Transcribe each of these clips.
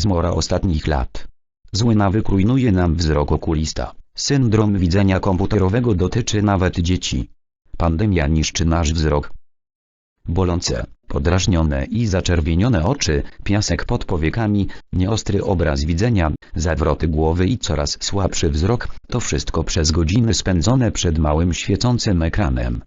Zmora ostatnich lat. Zły nawyk rujnuje nam wzrok okulista. Syndrom widzenia komputerowego dotyczy nawet dzieci. Pandemia niszczy nasz wzrok. Bolące, podrażnione i zaczerwienione oczy, piasek pod powiekami, nieostry obraz widzenia, zawroty głowy i coraz słabszy wzrok, to wszystko przez godziny spędzone przed małym świecącym ekranem.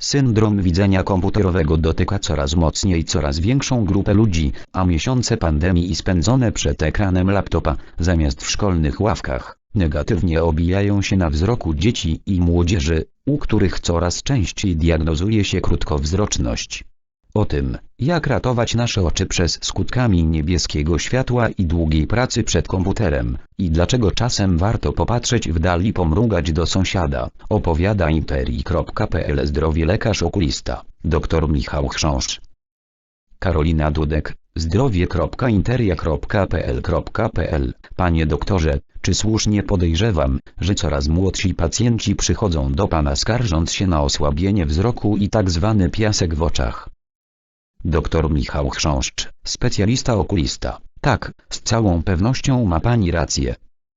Syndrom widzenia komputerowego dotyka coraz mocniej coraz większą grupę ludzi, a miesiące pandemii spędzone przed ekranem laptopa, zamiast w szkolnych ławkach, negatywnie obijają się na wzroku dzieci i młodzieży, u których coraz częściej diagnozuje się krótkowzroczność. O tym, jak ratować nasze oczy przez skutkami niebieskiego światła i długiej pracy przed komputerem, i dlaczego czasem warto popatrzeć w dal i pomrugać do sąsiada, opowiada interi.pl zdrowie lekarz okulista, dr Michał Chrząszcz. Karolina Dudek, zdrowie.interia.pl.pl Panie doktorze, czy słusznie podejrzewam, że coraz młodsi pacjenci przychodzą do Pana skarżąc się na osłabienie wzroku i tak zwany piasek w oczach? Dr Michał Chrząszcz, specjalista okulista. Tak, z całą pewnością ma Pani rację.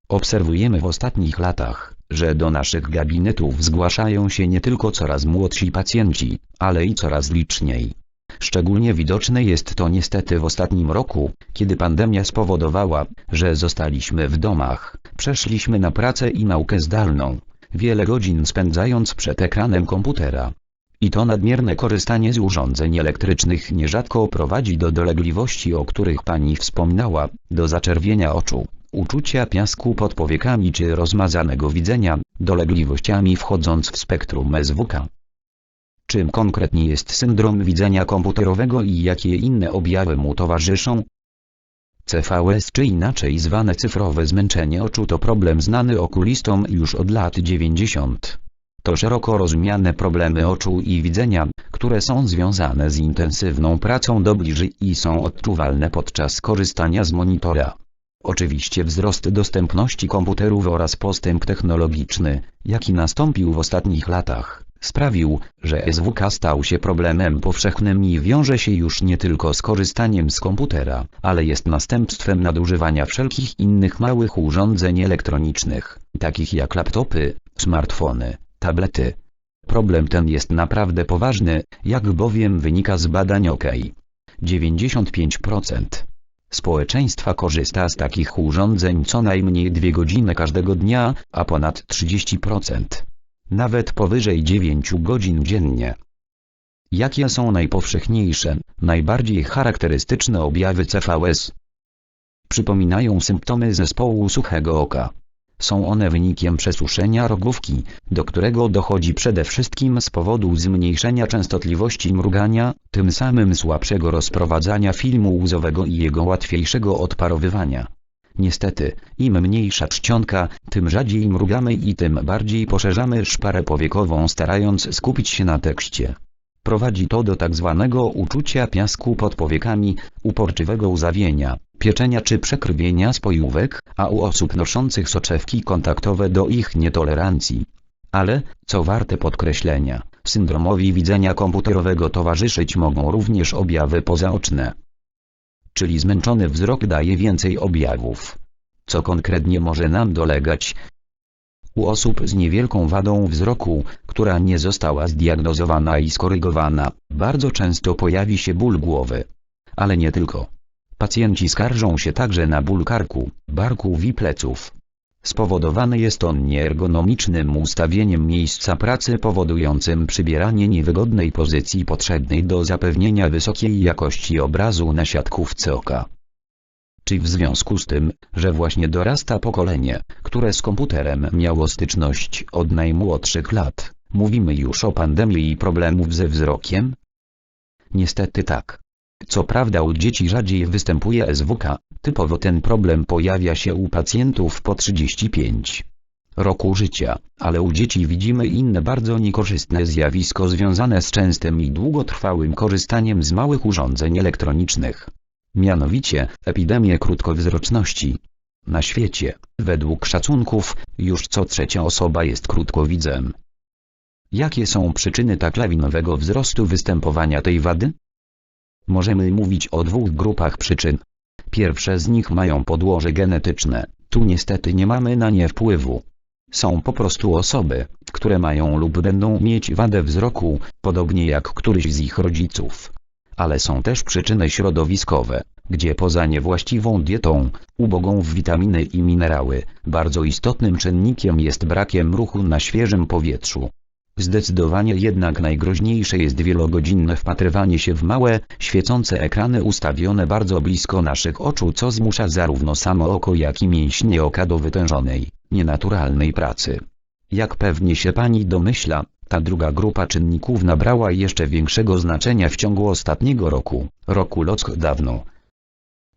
Obserwujemy w ostatnich latach, że do naszych gabinetów zgłaszają się nie tylko coraz młodsi pacjenci, ale i coraz liczniej. Szczególnie widoczne jest to niestety w ostatnim roku, kiedy pandemia spowodowała, że zostaliśmy w domach, przeszliśmy na pracę i naukę zdalną, wiele godzin spędzając przed ekranem komputera. I to nadmierne korzystanie z urządzeń elektrycznych nierzadko prowadzi do dolegliwości, o których pani wspominała, do zaczerwienia oczu, uczucia piasku pod powiekami czy rozmazanego widzenia, dolegliwościami wchodząc w spektrum SWK. Czym konkretnie jest syndrom widzenia komputerowego i jakie inne objawy mu towarzyszą? CVS czy inaczej zwane cyfrowe zmęczenie oczu to problem znany okulistom już od lat 90. To szeroko rozumiane problemy oczu i widzenia, które są związane z intensywną pracą do bliży i są odczuwalne podczas korzystania z monitora. Oczywiście wzrost dostępności komputerów oraz postęp technologiczny, jaki nastąpił w ostatnich latach, sprawił, że SWK stał się problemem powszechnym i wiąże się już nie tylko z korzystaniem z komputera, ale jest następstwem nadużywania wszelkich innych małych urządzeń elektronicznych, takich jak laptopy, smartfony, tablety. Problem ten jest naprawdę poważny, jak bowiem wynika z badań OK. 95% społeczeństwa korzysta z takich urządzeń co najmniej dwie godziny każdego dnia, a ponad 30%. Nawet powyżej 9 godzin dziennie. Jakie są najpowszechniejsze, najbardziej charakterystyczne objawy CVS? Przypominają symptomy zespołu suchego oka. Są one wynikiem przesuszenia rogówki, do którego dochodzi przede wszystkim z powodu zmniejszenia częstotliwości mrugania, tym samym słabszego rozprowadzania filmu łzowego i jego łatwiejszego odparowywania. Niestety, im mniejsza czcionka, tym rzadziej mrugamy i tym bardziej poszerzamy szparę powiekową starając skupić się na tekście. Prowadzi to do tak zwanego uczucia piasku pod powiekami, uporczywego łzawienia, pieczenia czy przekrwienia spojówek, a u osób noszących soczewki kontaktowe do ich nietolerancji. Ale, co warte podkreślenia, syndromowi widzenia komputerowego towarzyszyć mogą również objawy pozaoczne. Czyli zmęczony wzrok daje więcej objawów. Co konkretnie może nam dolegać, u osób z niewielką wadą wzroku, która nie została zdiagnozowana i skorygowana, bardzo często pojawi się ból głowy. Ale nie tylko. Pacjenci skarżą się także na ból karku, barków i pleców. Spowodowany jest on nieergonomicznym ustawieniem miejsca pracy powodującym przybieranie niewygodnej pozycji potrzebnej do zapewnienia wysokiej jakości obrazu na siatkówce oka. Czy w związku z tym, że właśnie dorasta pokolenie, które z komputerem miało styczność od najmłodszych lat, mówimy już o pandemii i problemów ze wzrokiem? Niestety tak. Co prawda u dzieci rzadziej występuje SWK, typowo ten problem pojawia się u pacjentów po 35 roku życia, ale u dzieci widzimy inne bardzo niekorzystne zjawisko związane z częstym i długotrwałym korzystaniem z małych urządzeń elektronicznych. Mianowicie, epidemię krótkowzroczności. Na świecie, według szacunków, już co trzecia osoba jest krótkowidzem. Jakie są przyczyny tak lawinowego wzrostu występowania tej wady? Możemy mówić o dwóch grupach przyczyn. Pierwsze z nich mają podłoże genetyczne, tu niestety nie mamy na nie wpływu. Są po prostu osoby, które mają lub będą mieć wadę wzroku, podobnie jak któryś z ich rodziców. Ale są też przyczyny środowiskowe, gdzie poza niewłaściwą dietą, ubogą w witaminy i minerały, bardzo istotnym czynnikiem jest brakiem ruchu na świeżym powietrzu. Zdecydowanie jednak najgroźniejsze jest wielogodzinne wpatrywanie się w małe, świecące ekrany ustawione bardzo blisko naszych oczu co zmusza zarówno samo oko jak i mięśnie oka do wytężonej, nienaturalnej pracy. Jak pewnie się pani domyśla, ta druga grupa czynników nabrała jeszcze większego znaczenia w ciągu ostatniego roku, roku lockdownu.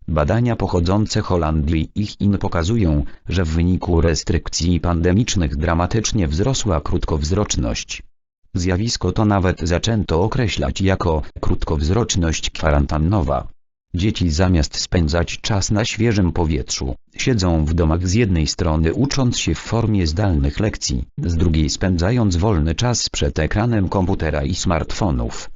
Badania pochodzące Holandii i Chin pokazują, że w wyniku restrykcji pandemicznych dramatycznie wzrosła krótkowzroczność. Zjawisko to nawet zaczęto określać jako krótkowzroczność kwarantannowa. Dzieci zamiast spędzać czas na świeżym powietrzu, siedzą w domach z jednej strony ucząc się w formie zdalnych lekcji, z drugiej spędzając wolny czas przed ekranem komputera i smartfonów.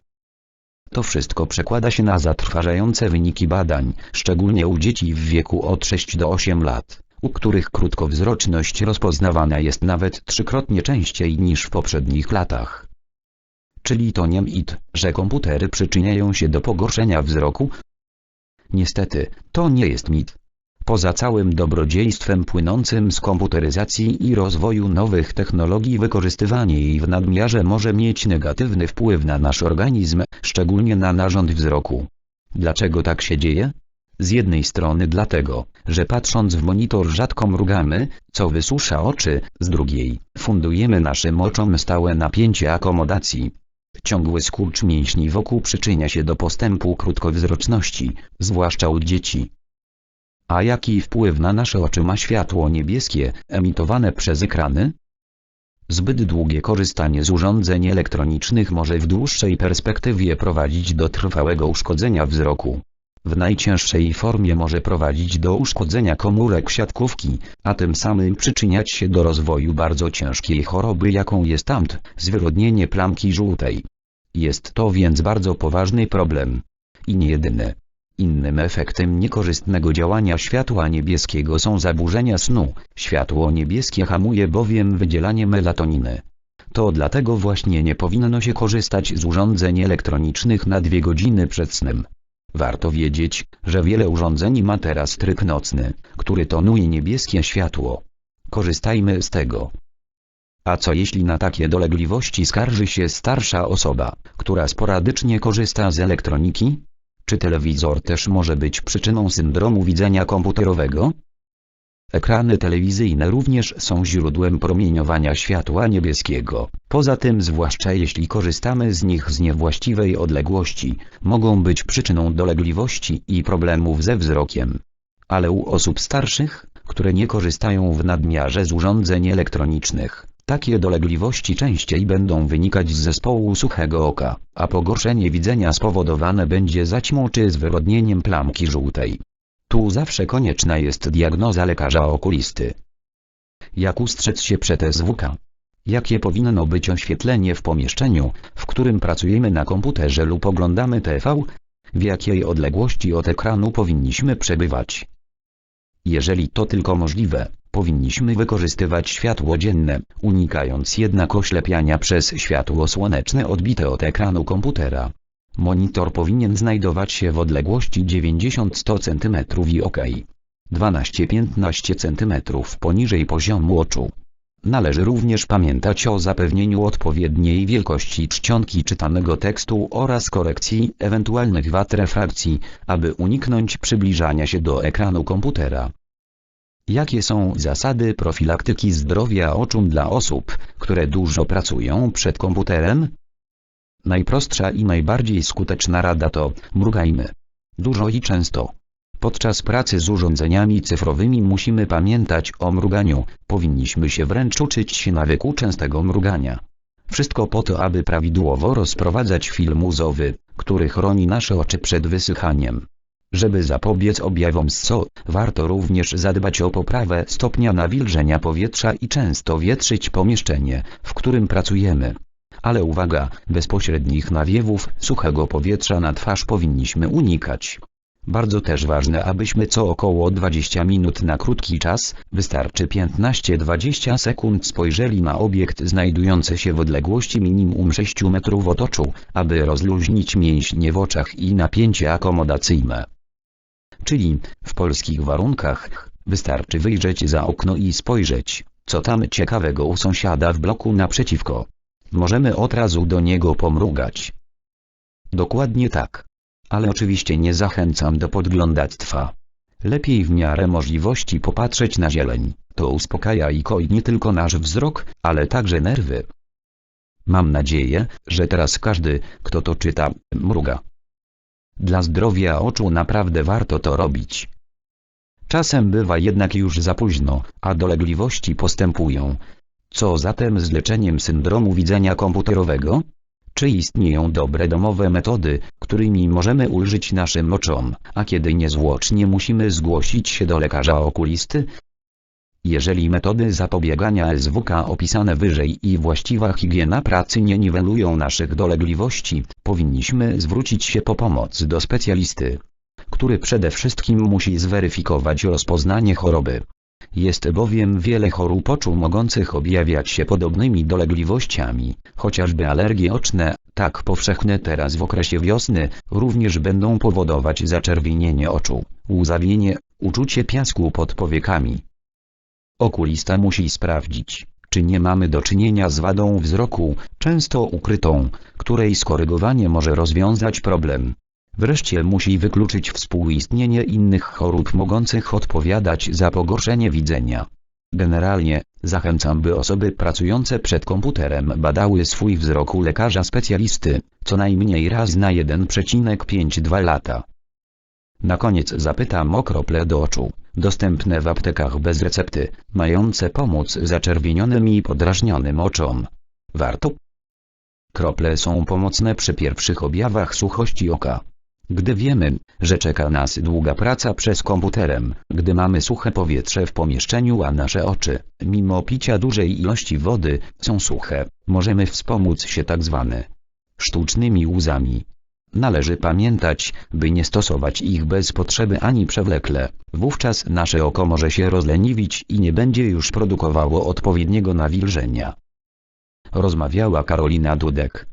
To wszystko przekłada się na zatrważające wyniki badań, szczególnie u dzieci w wieku od 6 do 8 lat, u których krótkowzroczność rozpoznawana jest nawet trzykrotnie częściej niż w poprzednich latach. Czyli to nie mit, że komputery przyczyniają się do pogorszenia wzroku? Niestety, to nie jest mit. Poza całym dobrodziejstwem płynącym z komputeryzacji i rozwoju nowych technologii wykorzystywanie jej w nadmiarze może mieć negatywny wpływ na nasz organizm, szczególnie na narząd wzroku. Dlaczego tak się dzieje? Z jednej strony dlatego, że patrząc w monitor rzadko mrugamy, co wysusza oczy, z drugiej, fundujemy naszym oczom stałe napięcie akomodacji. Ciągły skurcz mięśni wokół przyczynia się do postępu krótkowzroczności, zwłaszcza u dzieci. A jaki wpływ na nasze oczy ma światło niebieskie, emitowane przez ekrany? Zbyt długie korzystanie z urządzeń elektronicznych może w dłuższej perspektywie prowadzić do trwałego uszkodzenia wzroku. W najcięższej formie może prowadzić do uszkodzenia komórek siatkówki, a tym samym przyczyniać się do rozwoju bardzo ciężkiej choroby jaką jest AMT, zwyrodnienie plamki żółtej. Jest to więc bardzo poważny problem. I nie jedyny. Innym efektem niekorzystnego działania światła niebieskiego są zaburzenia snu. Światło niebieskie hamuje bowiem wydzielanie melatoniny. To dlatego właśnie nie powinno się korzystać z urządzeń elektronicznych na dwie godziny przed snem. Warto wiedzieć, że wiele urządzeń ma teraz tryb nocny, który tonuje niebieskie światło. Korzystajmy z tego. A co jeśli na takie dolegliwości skarży się starsza osoba, która sporadycznie korzysta z elektroniki? Czy telewizor też może być przyczyną syndromu widzenia komputerowego? Ekrany telewizyjne również są źródłem promieniowania światła niebieskiego. Poza tym zwłaszcza jeśli korzystamy z nich z niewłaściwej odległości, mogą być przyczyną dolegliwości i problemów ze wzrokiem. Ale u osób starszych, które nie korzystają w nadmiarze z urządzeń elektronicznych, takie dolegliwości częściej będą wynikać z zespołu suchego oka, a pogorszenie widzenia spowodowane będzie zaćmą czy zwyrodnieniem plamki żółtej. Tu zawsze konieczna jest diagnoza lekarza okulisty. Jak ustrzec się przed SWK? Jakie powinno być oświetlenie w pomieszczeniu, w którym pracujemy na komputerze lub oglądamy TV? W jakiej odległości od ekranu powinniśmy przebywać? Jeżeli to tylko możliwe, powinniśmy wykorzystywać światło dzienne, unikając jednak oślepiania przez światło słoneczne odbite od ekranu komputera. Monitor powinien znajdować się w odległości 90-100 cm i ok. 12-15 cm poniżej poziomu oczu. Należy również pamiętać o zapewnieniu odpowiedniej wielkości czcionki czytanego tekstu oraz korekcji ewentualnych wad refrakcji, aby uniknąć przybliżania się do ekranu komputera. Jakie są zasady profilaktyki zdrowia oczu dla osób, które dużo pracują przed komputerem? Najprostsza i najbardziej skuteczna rada to mrugajmy. Dużo i często. Podczas pracy z urządzeniami cyfrowymi musimy pamiętać o mruganiu, powinniśmy się wręcz uczyć się nawyku częstego mrugania. Wszystko po to, aby prawidłowo rozprowadzać film łzowy, który chroni nasze oczy przed wysychaniem. Żeby zapobiec objawom SO, warto również zadbać o poprawę stopnia nawilżenia powietrza i często wietrzyć pomieszczenie, w którym pracujemy. Ale uwaga, bezpośrednich nawiewów suchego powietrza na twarz powinniśmy unikać. Bardzo też ważne abyśmy co około 20 minut na krótki czas, wystarczy 15-20 sekund spojrzeli na obiekt znajdujący się w odległości minimum 6 metrów od oczu, aby rozluźnić mięśnie w oczach i napięcie akomodacyjne. Czyli, w polskich warunkach, wystarczy wyjrzeć za okno i spojrzeć, co tam ciekawego u sąsiada w bloku naprzeciwko. Możemy od razu do niego pomrugać. Dokładnie tak. Ale oczywiście nie zachęcam do podglądactwa. Lepiej w miarę możliwości popatrzeć na zieleń, to uspokaja i koi nie tylko nasz wzrok, ale także nerwy. Mam nadzieję, że teraz każdy, kto to czyta, mruga. Dla zdrowia oczu naprawdę warto to robić. Czasem bywa jednak już za późno, a dolegliwości postępują. Co zatem z leczeniem syndromu widzenia komputerowego? Czy istnieją dobre domowe metody, którymi możemy ulżyć naszym oczom, a kiedy niezwłocznie musimy zgłosić się do lekarza okulisty? Jeżeli metody zapobiegania SWK opisane wyżej i właściwa higiena pracy nie niwelują naszych dolegliwości, powinniśmy zwrócić się po pomoc do specjalisty, który przede wszystkim musi zweryfikować rozpoznanie choroby. Jest bowiem wiele chorób oczu mogących objawiać się podobnymi dolegliwościami, chociażby alergie oczne, tak powszechne teraz w okresie wiosny, również będą powodować zaczerwienienie oczu, łzawienie, uczucie piasku pod powiekami. Okulista musi sprawdzić, czy nie mamy do czynienia z wadą wzroku, często ukrytą, której skorygowanie może rozwiązać problem. Wreszcie musi wykluczyć współistnienie innych chorób mogących odpowiadać za pogorszenie widzenia. Generalnie, zachęcam by osoby pracujące przed komputerem badały swój wzrok u lekarza specjalisty, co najmniej raz na 1,5-2 lata. Na koniec zapytam o krople do oczu, dostępne w aptekach bez recepty, mające pomóc zaczerwienionym i podrażnionym oczom. Warto? Krople są pomocne przy pierwszych objawach suchości oka. Gdy wiemy, że czeka nas długa praca przez komputerem, gdy mamy suche powietrze w pomieszczeniu a nasze oczy, mimo picia dużej ilości wody, są suche, możemy wspomóc się tak zwane sztucznymi łzami. Należy pamiętać, by nie stosować ich bez potrzeby ani przewlekle, wówczas nasze oko może się rozleniwić i nie będzie już produkowało odpowiedniego nawilżenia. Rozmawiała Karolina Dudek.